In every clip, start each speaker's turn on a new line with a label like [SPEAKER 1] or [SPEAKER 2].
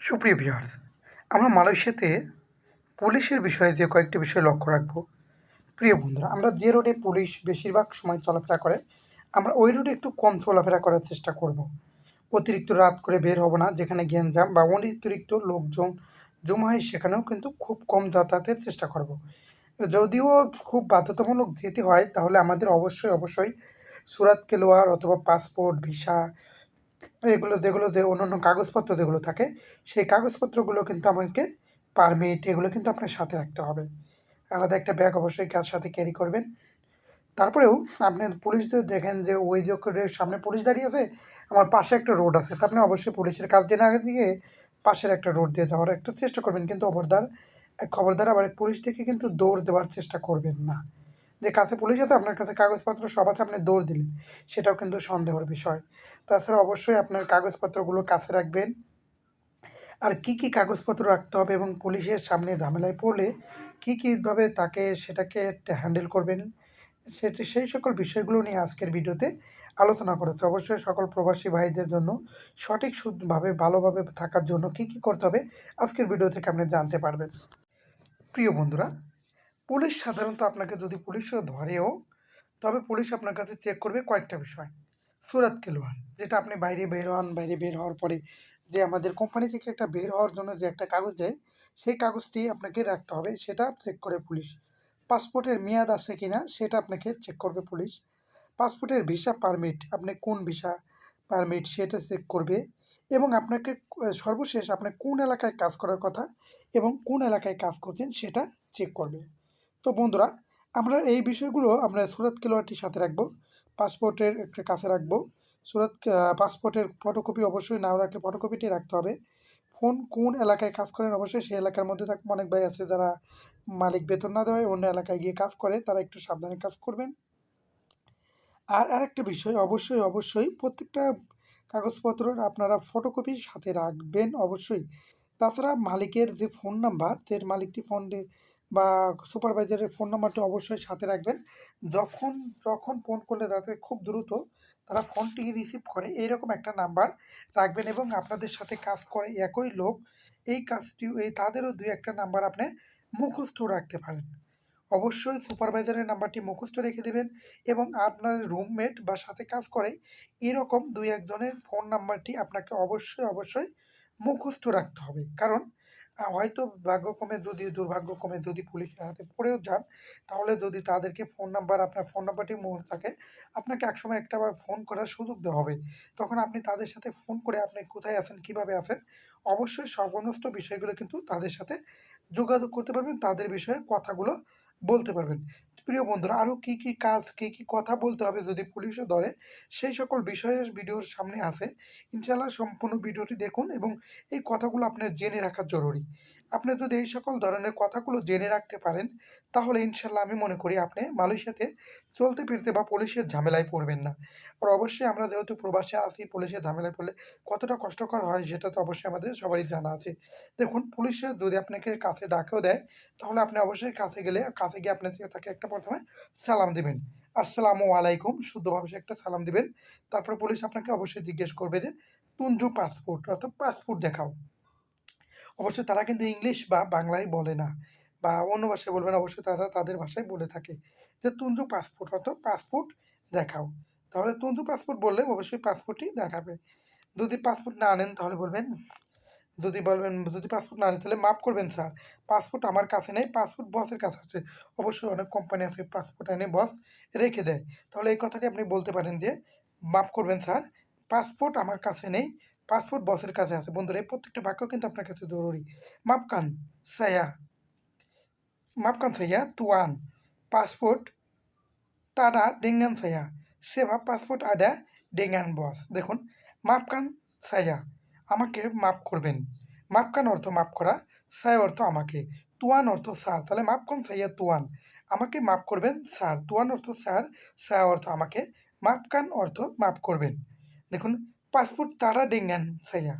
[SPEAKER 1] সুপ্রিয় ভিউয়ার্স, আমরা মালয়েশিয়াতে পুলিশের বিষয়ে যে কয়েকটি বিষয় লক্ষ্য রাখব প্রিয় বন্ধুরা, আমরা যে রোডে পুলিশ বেশিরভাগ সময় চলাফেরা করে, আমরা ওই রোডে একটু কম চলাফেরা করার চেষ্টা করব। অতিরিক্ত রাত করে বের হব না, যেখানে গ্যাঞ্জাম বা অতিরিক্ত লোকজন জমা হয়, সেখানেও কিন্তু খুব কম যাতায়াতের চেষ্টা করব। যদিও খুব বাধ্যতামূলক যেতে হয়, তাহলে আমাদের অবশ্যই অবশ্যই সুরাত কেলোয়ার অথবা পাসপোর্ট, ভিসা এগুলো যেগুলো যে অন্যান্য কাগজপত্র যেগুলো থাকে, সেই কাগজপত্রগুলো কিন্তু আমাকে পারমিট এগুলো কিন্তু আপনার সাথে রাখতে হবে। আলাদা একটা ব্যাগ অবশ্যই কার সাথে ক্যারি করবেন। তারপরেও আপনি পুলিশ দেখেন যে ওই যে সামনে পুলিশ দাঁড়িয়ে আছে, আমার পাশে একটা রোড আছে, তা আপনি অবশ্যই পুলিশের কাজ দিয়ে না দিয়ে পাশের একটা রোড দিয়ে যাওয়ার একটু চেষ্টা করবেন, কিন্তু খবরদার খবরদার আবার পুলিশ থেকে কিন্তু দৌড় দেওয়ার চেষ্টা করবেন না। যে কাছে পুলিশ আছে, আপনার কাছে কাগজপত্র সব আছে, আপনি দৌড় দিলেন। সেটাও কিন্তু সন্দেহের বিষয়। তাছাড়া অবশ্যই আপনার কাগজপত্রগুলো কাছে রাখবেন। আর কি কি কাগজপত্র রাখতে হবে এবং পুলিশের সামনে ঝামেলায় পড়লে কী কীভাবে তাকে সেটাকে হ্যান্ডেল করবেন, সেটি সেই সকল বিষয়গুলো নিয়ে আজকের ভিডিওতে আলোচনা করেছে। অবশ্যই সকল প্রবাসী ভাইদের জন্য সঠিক শুদ্ধভাবে ভালোভাবে থাকার জন্য কি কি করতে হবে আজকের ভিডিও থেকে আপনি জানতে পারবেন। প্রিয় বন্ধুরা পুলিশ সাধারণত আপনাকে যদি পুলিশও ধরেও, তবে পুলিশ আপনার কাছে চেক করবে কয়েকটা বিষয়। সুরাত কেলোয়ার যেটা আপনি বাইরে বের হন, বাইরে বের হওয়ার পরে যে আমাদের কোম্পানি থেকে একটা বের হওয়ার জন্য যে একটা কাগজ দেয়, সেই কাগজটি আপনাকে রাখতে হবে, সেটা চেক করে পুলিশ। পাসপোর্টের মেয়াদ আছে কি না সেটা আপনাকে চেক করবে পুলিশ। পাসপোর্টের ভিসা পারমিট আপনি কোন ভিসা পারমিট সেটা চেক করবে এবং আপনাকে সর্বশেষ আপনি কোন এলাকায় কাজ করার কথা এবং কোন এলাকায় কাজ করছেন সেটা চেক করবে। তো বন্ধুরা, আমরা এই বিষয়গুলো আমরা সুরাত কেলোয়ারটির সাথে রাখব, পাসপোর্টের একটা কাছে রাখব। সুরাত পাসপোর্টের ফটোকপি অবশ্যই নাও রাখলে ফটোকপিটি রাখতে হবে। ফোন কোন এলাকায় কাজ করেন অবশ্যই সেই এলাকার মধ্যে থাক অনেক ভাই আছে যারা মালিক বেতন না দেওয়ায় অন্য এলাকায় গিয়ে কাজ করে, তারা একটু সাবধানে কাজ করবেন। আর আরেকটা বিষয়, অবশ্যই অবশ্যই প্রত্যেকটা কাগজপত্রের আপনারা ফটোকপি সাথে রাখবেন অবশ্যই। তাছাড়া মালিকের যে ফোন নাম্বার যে মালিকটি ফোন বা সুপারভাইজারের ফোন নাম্বারটি অবশ্যই সাথে রাখবেন। যখন যখন ফোন করলে তাতে খুব দ্রুত তারা ফোনটি রিসিভ করে। এইরকম একটা নাম্বার রাখবেন এবং আপনাদের সাথে কাজ করে একই লোক এই কাজটি, এই তাদেরও দুই একটা নাম্বার আপনি মুখস্থ রাখতে পারেন। অবশ্যই সুপারভাইজারের নাম্বারটি মুখস্থ রেখে দেবেন এবং আপনার রুমমেট বা সাথে কাজ করে এরকম দুই একজনের ফোন নাম্বারটি আপনাকে অবশ্যই অবশ্যই মুখস্থ রাখতে হবে। কারণ হয়তো ভাগ্যক্রমে যদি, দুর্ভাগ্যক্রমে যদি পুলিশের হাতে পড়েও যান, তাহলে যদি তাদেরকে ফোন নাম্বার আপনার ফোন নাম্বারটি মনে থাকে, আপনাকে একসময় একটা ফোন করার সুযোগ দেওয়া হবে। তখন আপনি তাদের সাথে ফোন করে আপনি কোথায় আছেন, কীভাবে আছেন, অবশ্যই সর্বনস্ত বিষয়গুলো কিন্তু তাদের সাথে যোগাযোগ করতে পারবেন, তাদের বিষয়ে কথাগুলো বলতে পারবেন। প্রিয় বন্ধুরা আরও কী কী কাজ, কী কী কথা বলতে হবে যদি পুলিশও ধরে, সেই সকল বিষয়ের ভিডিওর সামনে আসে। ইনশাল্লাহ সম্পূর্ণ ভিডিওটি দেখুন এবং এই কথাগুলো আপনার জেনে রাখা জরুরি। আপনি যদি এই সকল ধরনের কথাগুলো জেনে রাখতে পারেন, তাহলে ইনশাল্লাহ আমি মনে করি আপনি মালয়েশিয়াতে চলতে ফিরতে বা পুলিশের ঝামেলায় পড়বেন না। আর অবশ্যই আমরা যেহেতু প্রবাসে আসি পুলিশের ঝামেলায় পড়লে কতটা কষ্টকর হয় সেটা তো অবশ্যই আমাদের সবারই জানা আছে। দেখুন, পুলিশে যদি আপনাকে কাছে ডাকেও দেয়, তাহলে আপনি অবশ্যই কাছে গেলে, কাছে গিয়ে আপনার তাকে একটা প্রথমে সালাম দেবেন। আসসালামু আলাইকুম, শুদ্ধভাবে একটা সালাম দিবেন। তারপরে পুলিশ আপনাকে অবশ্যই জিজ্ঞেস করবে যে, তুঞ্জু পাসপোর্ট, অর্থাৎ পাসপোর্ট দেখাও। অবশ্যই তারা কিন্তু ইংলিশ বা বাংলায় বলে না বা অন্য ভাষায় বলবেন অবশ্যই তারা তাদের ভাষায় বলে থাকে। যে তুঞ্জু পাসপোর্ট, অর্থাৎ পাসপোর্ট দেখাও। তাহলে তুঞ্জু পাসপোর্ট বললে অবশ্যই পাসপোর্টই দেখাবে। যদি পাসপোর্ট না আনেন তাহলে বলবেন, যদি বলবেন, যদি পাসপোর্ট না আনেন তাহলে মাফ করবেন স্যার। পাসপোর্ট আমার কাছে নেই, পাসপোর্ট বসের কাছে আছে। অবশ্যই অনেক কোম্পানি আছে, পাসপোর্ট এনে বস রেখে দেয়। তাহলে এই কথাটি আপনি বলতে পারেন যে, মাফ করবেন স্যার, পাসপোর্ট আমার কাছে নেই পাসপোর্ট বসের কাছে আছে। বন্ধুরা, এই প্রত্যেকটা বাক্য কিন্তু আপনার কাছে জরুরি। মাপকান সায়া, মাপকান সাইয়া তুয়ান, পাসপোর্ট টাডা ডেঙ্গান সায়া, সেবা পাসপোর্ট আডা ডেঙ্গান বস। দেখুন, মাপকান সায়া, আমাকে মাপ করবেন। মাপকান অর্থ মাপ করা, সায়া অর্থ আমাকে, তুয়ান অর্থ স্যার। তাহলে মাপকান সাইয়া তুয়ান, আমাকে মাপ করবেন স্যার। তুয়ান অর্থ স্যার, সায়া অর্থ আমাকে, মাপকান অর্থ মাপ করবেন। দেখুন পাসপোর্ট তারা ডেঙ্গান সাইয়া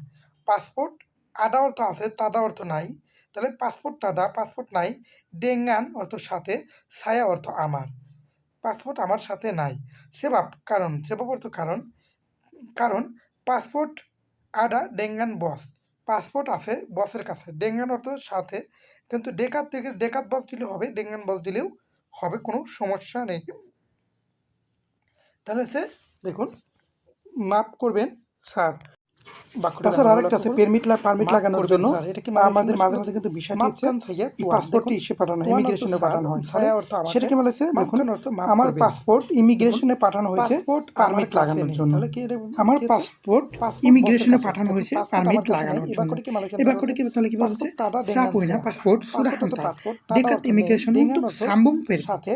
[SPEAKER 1] পাসপোর্ট আদা অর্থ আছে, তাদা অর্থ নাই। তাহলে পাসপোর্ট তাদা, পাসপোর্ট নাই ডেঙ্গান অর্থ সাথে, ছায়া অর্থ আমার। পাসপোর্ট আমার সাথে নাই। সেবাব কারণ, সেবাব অর্থ কারণ কারণ পাসপোর্ট আডা ডেঙ্গান বস। পাসপোর্ট আছে বসের কাছে ডেঙ্গান অর্থ সাথে, কিন্তু ডেকাত থেকে, ডেকাত বস দিলে হবে ডেঙ্গান বস দিলেও হবে, কোনো সমস্যা নেই। তাহলে সে, দেখুন মাপ করবেন স্যার। তাছাড়া আরেকটা আছে পেরমিট পারমিট লাগানোর জন্য। আমাদের মাঝে মাঝে কিন্তু এই পাসপোর্টটি ইসে পাঠানো হয় ইমিগ্রেশনে পাঠানো হয়। সেটা কি বলেছে দেখুন আমার পাসপোর্ট ইমিগ্রেশনে পাঠানো হয়েছে পারমিট লাগানোর জন্য। আমার পাসপোর্ট ইমিগ্রেশনে পাঠানো হয়েছে পারমিট লাগানোর জন্য। এবার করে কি তাহলে কি বলছে সাপই না পাসপোর্ট সুরা হান্তা ডেকাত ইমিগ্রেশন কিন্তু সাম্বুং পের সাথে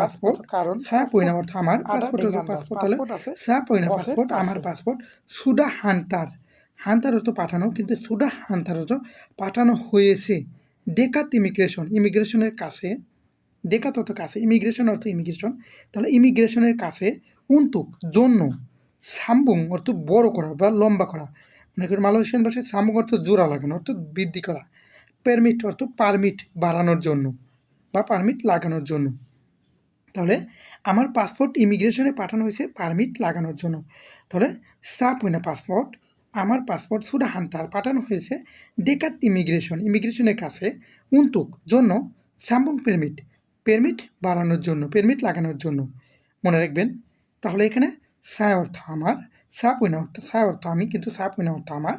[SPEAKER 1] পাসপোর্ট কারণ সাপই না অর্থ আমার পাসপোর্ট পাসপোর্ট হলে সাপই না পাসপোর্ট আমার পাসপোর্ট সুডা হান্তার। হান্তার অর্থ পাঠানো, কিন্তু সুডা হান্তার অর্থ পাঠানো হয়েছে। ডেকাত ইমিগ্রেশন, ইমিগ্রেশনের কাছে, ডেকাত অর্থ কাছে, ইমিগ্রেশন অর্থ ইমিগ্রেশন। তাহলে ইমিগ্রেশনের কাছে উন্তুক, জন্য সাম্বুং অর্থ বড় করা বা লম্বা করা। মনে করি মালয়েশিয়ান ভাষায় সাম্বুং অর্থ জোড়া লাগানো, অর্থ বৃদ্ধি করা। পারমিট অর্থ পারমিট বাড়ানোর জন্য বা পারমিট লাগানোর জন্য। তাহলে আমার পাসপোর্ট ইমিগ্রেশনে পাঠানো হয়েছে পারমিট লাগানোর জন্য। তাহলে সাপ না পাসপোর্ট আমার পাসপোর্ট সুরা হান্তার পাঠানো হয়েছে ডেকাত ইমিগ্রেশন ইমিগ্রেশনের কাছে উন্তুক জন্য সাম্বং পেরমিট পেরমিট বাড়ানোর জন্য পেরমিট লাগানোর জন্য। মনে রাখবেন তাহলে এখানে সায় অর্থ আমার সাপ উইনা অর্থ সায় অর্থ আমি কিন্তু সাপ উইনা অর্থ আমার।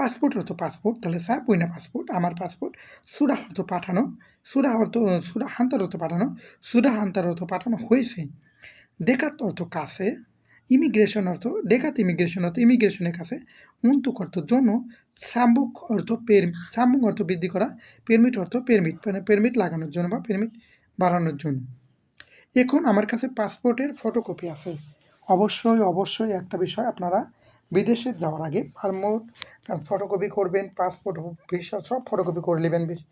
[SPEAKER 1] পাসপোর্ট অর্থ পাসপোর্ট, তাহলে সাপ উইনা পাসপোর্ট, আমার পাসপোর্ট। সুরা অর্থ পাঠানো, সুরা অর্থ সুরা হান্তার অর্থ পাঠানো, সুরা হান্তার অর্থ পাঠানো হয়েছে। ডেকাত অর্থ কাছে, ইমিগ্রেশন অর্থ, ডেকাত ইমিগ্রেশন অর্থ, ইমিগ্রেশনের কাছে উন্তুক অর্থ জন্য, সাম্বুক অর্থ পের, সাম্বুক অর্থ বৃদ্ধি করা পেরমিট অর্থ পেরমিট মানে পেরমিট লাগানোর জন্য বা পেরমিট বাড়ানোর জন্য। এখন আমার কাছে পাসপোর্টের ফটোকপি আছে। অবশ্যই অবশ্যই একটা বিষয় আপনারা বিদেশে যাওয়ার আগে পারমোট ফটোকপি করবেন পাসপোর্ট ভিসা সব ফটোকপি করে নেবেন বেশি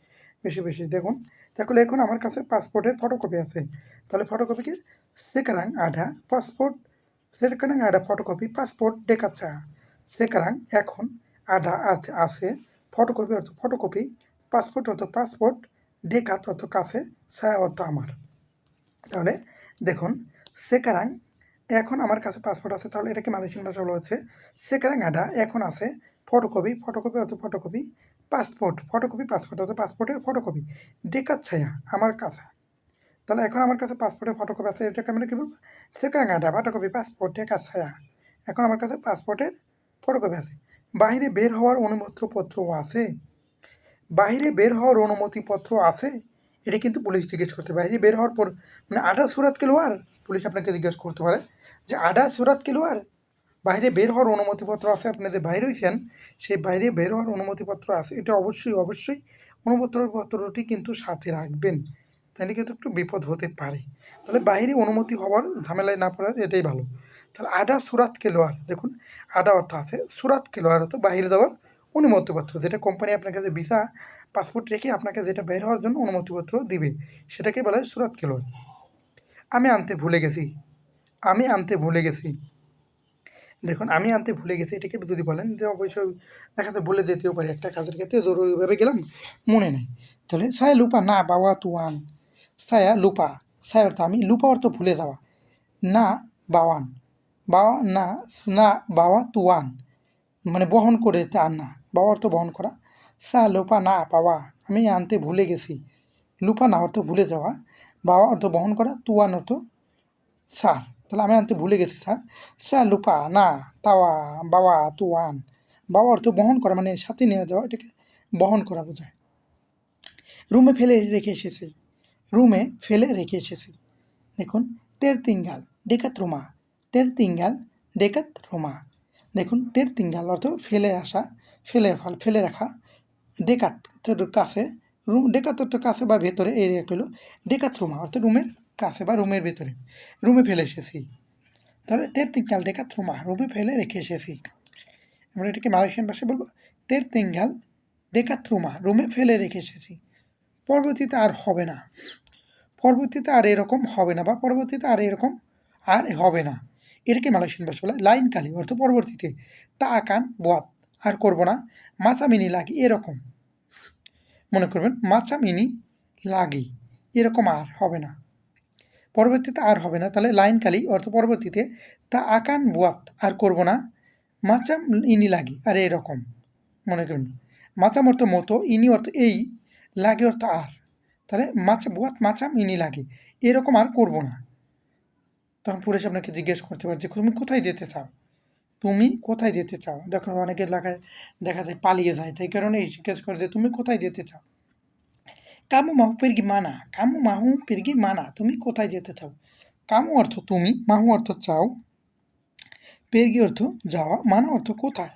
[SPEAKER 1] বেশি বেশি। দেখুন, তাহলে এখন আমার কাছে পাসপোর্টের ফটোকপি আছে। তাহলে ফটোকপি কি সেকারাং আধা পাসপোর্ট সেকারাং আধা ফটোকপি পাসপোর্ট দেখাচ্ছে। সেকারাং এখন আধা আছে আছে ফটোকপি অর্থ ফটোকপি পাসপোর্ট অর্থ পাসপোর্ট ডেকাত অর্থ কাছে ছায়া অর্থ আমার। তাহলে দেখুন, সেকারাং এখন আমার কাছে পাসপোর্ট আছে, তাহলে এটাকে মালয়েশিয়ান ভাষা বলা হচ্ছে। সেকারাং আডা এখন আছে ফটোকপি ফটোকপি অর্থ ফটোকপি পাসপোর্ট ফটোকপি পাসপোর্ট অর্থ পাসপোর্টের ফটোকপি ডেকার ছায়া, আমার কাছে। তাহলে এখন আমার কাছে পাসপোর্টের ফটোকপি আছে, এটাকে আমরা কী বলব? সেকারাং আডা ফটোকপি পাসপোর্ট ডেকাত ছায়া। এখন আমার কাছে পাসপোর্টের ফটোকপি আছে। বাইরে বের হওয়ার অনুমতিপত্র আছে। বাইরে বের হওয়ার অনুমতিপত্র আছে? এটা কিন্তু পুলিশ জিজ্ঞেস করতে পারে। বাইরে বের হওয়ার পর মানে আডা সুরাত কেলোয়ার পুলিশ আপনাকে জিজ্ঞেস করতে পারে। যে আডা সুরাত কেলোয়ার বাইরে বের হওয়ার অনুমতিপত্র আছে, আপনি যে বাইরে হয়েছেন সেই বাইরে বের হওয়ার অনুমতিপত্র আছে, এটা অবশ্যই অবশ্যই অনুমতিপত্রটি কিন্তু সাথে রাখবেন। তাহলে কিন্তু একটু বিপদ হতে পারে। তাহলে বাইরে অনুমতি হওয়ার ঝামেলায় না পড়া এটাই ভালো। তাহলে আডা সুরাত কেলোয়ার দেখুন আডা অর্থ আছে। সুরাত কেলোয়ার অর্থ বাইরে যাওয়ার অনুমতিপত্র, যেটা কোম্পানি আপনার কাছে ভিসা পাসপোর্ট রেখে আপনাকে যেটা বের হওয়ার জন্য অনুমতিপত্র দিবে, সেটাকে বলা হয় সুরাত কেলোয়ার আমি আনতে ভুলে গেছি। আমি আনতে ভুলে গেছি। দেখুন, আমি আনতে ভুলে গেছি, এটাকে যদি বলেন যে অবশ্যই দেখা যাচ্ছে ভুলে যেতেও পারি। একটা কাজের ক্ষেত্রে জরুরিভাবে গেলাম, মনে নেই। তাহলে সায়া লুপা, না বাবা তুয়ান সায়া লুপা সায়া অর্থ আমি, লুপা অর্থ ভুলে যাওয়া। না, বাওয়ান। বাবা না না বাবা তুয়ান মানে বহন করে তা না বাবা অর্থ বহন করা। সা লোপা, না পাওয়া আমি আনতে ভুলে গেছি। লুপা, না, অর্থ ভুলে যাওয়া। বাবা অর্থ বহন করা তুয়ান অর্থ স্যার তাহলে আমি আনতে ভুলে গেছি, স্যার। স্যার, লুপা, না, তাওয়া বাবা তুয়ান বাবা অর্থ বহন করা মানে সাথে নিয়ে যাওয়া, এটাকে বহন করা বোঝায়। রুমে ফেলে রেখে এসেছি। রুমে ফেলে রেখে এসেছি। দেখুন, তের তিঙ্গাল ডেকাত রুমা। তের তিঙ্গাল ডেকাত রুমা। দেখুন, তের তিঙ্গাল অর্থ ফেলে আসা, ফেলে ফল ফেলে রাখা। ডেকাত কাছে, রুম, ডেকাত তো কাছে বা ভেতরে, এই হলো ডেকাত রুমা। অর্থাৎ রুমের কাছে বা রুমের ভেতরে। রুমে ফেলে এসেছি। ধরো তের তিঙ্গাল ডেকাত রুমা রুমে ফেলে রেখে এসেছি। আমরা এটাকে মালয়েশিয়ান ভাষায় বলব তের তিঙ্গাল ডেকাত রুমা রুমে ফেলে রেখে এসেছি। পরবর্তীতে আর হবে না। পরবর্তীতে আর এরকম হবে না বা পরবর্তীতে আর এরকম আর হবে না। এটাকে মালয়েশিয়ান ভাষা বলে লাইন কালি অর্থ পরবর্তীতে তা আকান বোয়াত, আর করব না মাচা মিনি লাগি, এরকম। মনে করবেন মাচা মিনি লাগি, এরকম আর হবে না। পরবর্তীতে আর হবে না। তাহলে লাইন কালি অর্থ পরবর্তীতে, তা আকান বোয়াত, আর করব না। মাচা ইনি লাগি, আর এরকম। মনে করুন। মাচাম অর্থ মতো, ইনি অর্থ এই, লাগে অর্থ আর। তাহলে মাচা বুয়াত, মাচাম ইনি লাগে, এরকম আর করব না। তখন পুলিশ আপনাকে জিজ্ঞেস করতে পারে যে, তুমি কোথায় যেতে চাও? তুমি কোথায় যেতে চাও? দেখো অনেকে এলাকায় দেখা যায় পালিয়ে যায়। তাই কারণে জিজ্ঞেস করে যে, তুমি কোথায় যেতে চাও? কামু মাহু পেরগি মানা, কামু মাহু পেরগি মানা, তুমি কোথায় যেতে চাও? কামু অর্থ তুমি, মাহু অর্থ চাও, পেরগি অর্থ যাওয়া, মানা অর্থ কোথায়?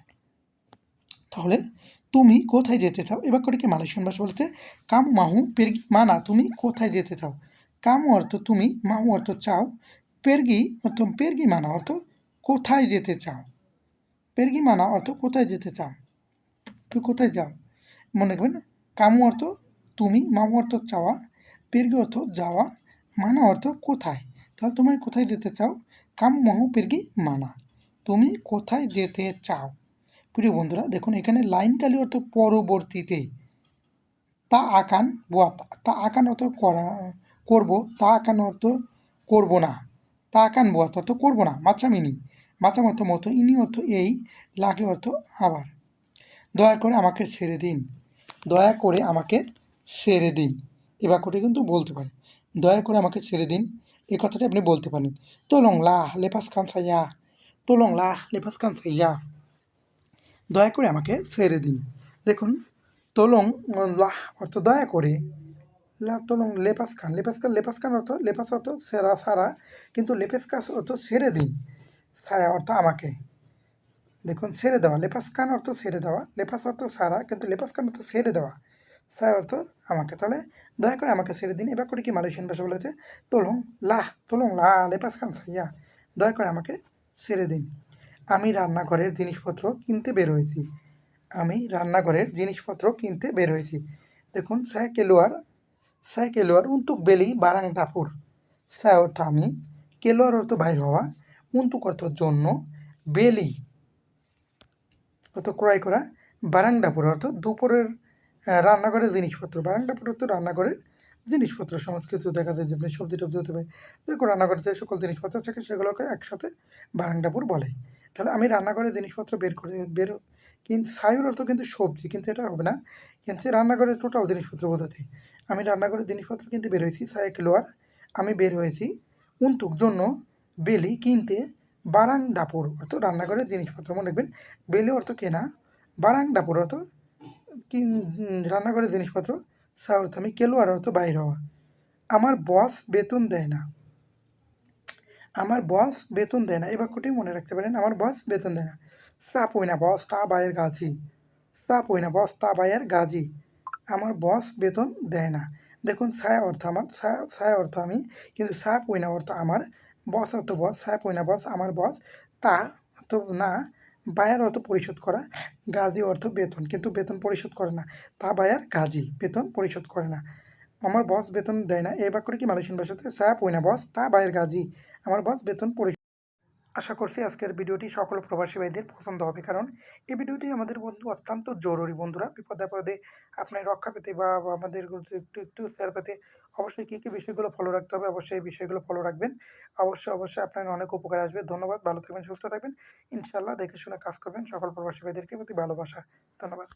[SPEAKER 1] তাহলে তুমি কোথায় যেতে চাও? এবার করে কি মালয়েশিয়ান ভাষা বলছে, কাম মাহু পেরগি মানা, তুমি কোথায় যেতে চাও? কামু অর্থ তুমি, মাহু অর্থ চাও, পেরগি অর্থ পেরগি মানা অর্থ কোথায় যেতে চাও? পেরগি মানা অর্থ কোথায় যেতে চাও? তুমি কোথায় যাও? মনে রাখবেন, কামু অর্থ তুমি মামু অর্থ চাওয়া, পেরগি অর্থ যাওয়া, মানা অর্থ কোথায়? তাহলে তুমি কোথায় যেতে চাও? কাম মাহু পেরগি মানা। তুমি কোথায় যেতে চাও? প্রিয় বন্ধুরা, দেখুন, এখানে লাইন কালি অর্থ পরবর্তীতে। তা আকান বুয়াত তা আকান অর্থ করা, করব, তা আকান অর্থ করব না। তা আকান বুয়াত অর্থ করব না মাচামিনি মাচাম অর্থ মতো, ইনি অর্থ এই লাগে অর্থ আবার। দয়া করে আমাকে ছেড়ে দিন। দয়া করে আমাকে ছেড়ে দিন। এ বাক্যটি কিন্তু বলতে পারে। দয়া করে আমাকে ছেড়ে দিন। এ কথাটি আপনি বলতে পারেন। তোলং লা লেপাস কান সাইয়া। তোলং লা লেপাস কান সাইয়া। দয়া করে আমাকে ছেড়ে দিন। দেখুন, তোলং লাহ অর্থ দয়া করে। লা তোলং লেপাস খান। লেপাস খান লেপাস খান অর্থ লেপাস অর্থ সেরা সারা। কিন্তু লেপাস কাস অর্থ ছেড়ে দিন। ছায়া অর্থ আমাকে। দেখুন, ছেড়ে দেওয়া। লেপাস খান অর্থ ছেড়ে দেওয়া। লেপাস অর্থ সারা। কিন্তু লেপাস খান অর্থ ছেড়ে দেওয়া। ছায়া অর্থ আমাকে, তাহলে দয়া করে আমাকে ছেড়ে দিন। এবার করে কি মালয়েশিয়ান ভাষা বলেছে? তোলং লাহ, তোলং লা, লেপাস খান সাইয়া। দয়া করে আমাকে ছেড়ে দিন। আমি রান্নাঘরের জিনিসপত্র কিনতে বের হয়েছি। আমি রান্নাঘরের জিনিসপত্র কিনতে বের হয়েছি। দেখুন স্যা কেলোয়ার স্যা কেলোয়ার উন্তুক বেলি বারাং দাপুর স্যা অর্থ আমি কেলোয়ার অর্থ বাইর হওয়া, উন্তুক অর্থ জন্য বেলি। অর্থ ক্রয় করা, বারাং বারাংডাপুর অর্থ দুপুরের রান্নাঘরের জিনিসপত্র বারাংডাপুর অর্থ রান্নাঘরের জিনিসপত্র সংস্কৃত দেখা যায় যে আপনি সবজি টবজি হতে পারে। যেরকম রান্নাঘরে যে সকল জিনিসপত্র থাকে সেগুলোকে একসাথে বারাংডাপুর বলে। তাহলে আমি রান্নাঘরে জিনিসপত্র বের করে, বের, কিন্তু সায়ুর অর্থ কিন্তু সবজি, কিন্তু এটা হবে না। কিন্তু রান্নাঘরের টোটাল জিনিসপত্র বোঝাতে, আমি রান্নাঘরের জিনিসপত্র কিনতে বের হয়েছি সায়া কিলোয়ার আমি বের হয়েছি উন্তুক জন্য বেলি কিনতে বারাং ডাপুর অর্থ রান্নাঘরের জিনিসপত্র, মনে রাখবেন, বেলি অর্থ কেনা বারাং ডাপুর অর্থ কিন রান্নাঘরের জিনিসপত্র সা অর্থ আমি কেলোয়ার অর্থ বাইর হওয়া। আমার বস বেতন দেয় না। আমার বস বেতন দেয় না। এই বাক্যটি মনে রাখতে পারেন আমার বস বেতন দেয় না। সা পইনা বস তা বায়ের গাছি সা পইনা বস তা বায়ের গাজি। আমার বস বেতন দেয় না। দেখুন ছায়া অর্থ আমার ছায়া ছায়া অর্থ আমি কিন্তু সা পইনা অর্থ আমার। বস অর্থ বস ছায়া পইনা বস আমার বস তা তো না বায়ার অর্থ পরিশোধ করা, গাজী অর্থ বেতন। কিন্তু বেতন পরিশোধ করে না। তা বায়ার গাজী, বেতন পরিশোধ করে না। আমার বস বেতন দেয় না। এই বাক্যটি কি মালয়েশিয়ান ভাষাতে? সাপ ওই না বস, তা বায়ের গাজী। আমার বস বেতন পরিশোধ আশা করছি আজকের ভিডিওটি সকল প্রবাসী ভাইদের পছন্দ হবে। কারণ এই ভিডিওটি আমাদের বন্ধু অত্যন্ত জরুরি বন্ধুরা। বিপদে আপদে আপনার রক্ষা পেতে বা আমাদের একটু একটু শেয়ার পেতে অবশ্যই কী কী বিষয়গুলো ফলো রাখতে হবে অবশ্যই এই বিষয়গুলো ফলো রাখবেন। অবশ্যই অবশ্যই আপনার অনেক উপকার আসবে। ধন্যবাদ, ভালো থাকবেন, সুস্থ থাকবেন। ইনশাল্লাহ দেখে শুনে কাজ করবেন সকল প্রবাসী ভাইদেরকে প্রতি ভালোবাসা। ধন্যবাদ।